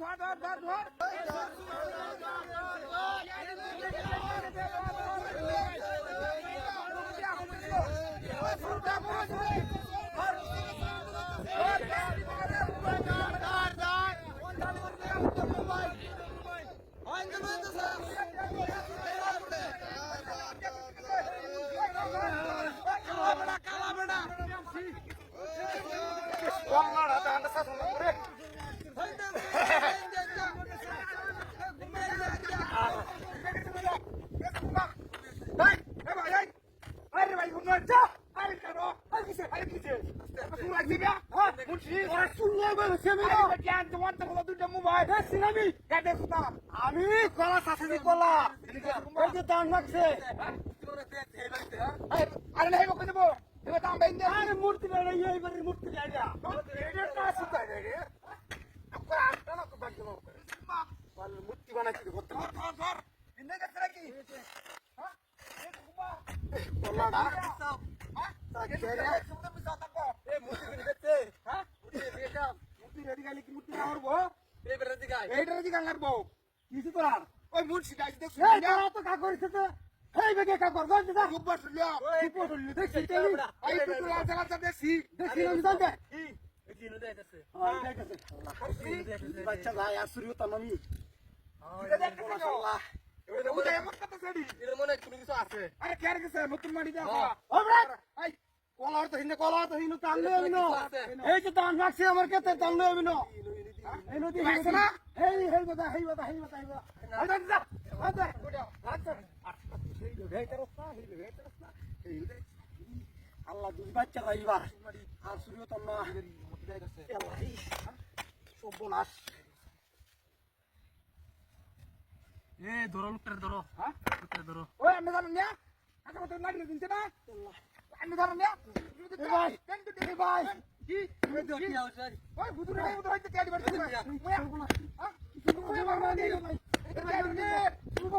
ধর ধর ধর ধর Aynı mıydınız? আমি কলা শাসনি কলা দান লাগছে আরে নাই বকে দেবো তুমি দাম দে আরে মূর্তি এইবারের মূর্তি মূর্তি বানাইছি করতে কলাটা মূর্তি কিছু করার ওই মুন্সি ডাইস দেখছ তো কা করিস তো এই বেগে কা কর গঞ্জ দা খুব বসলিয়া দেখছি দেখছি দেখছি না জান দে হ্যাঁ দেখাছে বাচ্চা ভাই তো মাশাআল্লাহ আরে কেয়ার নতুন মাটি দাও এই কলার তো হিনে কলার তো হিনে টানলে আমি না এই যে দান রাখছে আমার কাছে টানলে আমি না এই নদী রাখছে না? এই হেই বাদা হেই বাদা হেই বাদা হেই বাদা আদা আদা এই রাস্তা এই রাস্তা এই আল্লাহ দুই বাচ্চা রাইবার আর সূর্য তো সর্বনাশ। এ ধরো লুকটারে ধরো। হ্যাঁ? লুকটারে ধরো। ওই আমি জানো না। আচ্ছা কত নাড়ি দিনছে না? আমি জানো না ভাই ভাই কি ওই বুদুরে নাই বুদুরে হইতে তেড়ি বাড়ি মুয়া হ্যাঁ কিছু করতে পারবা না ভাই বাবা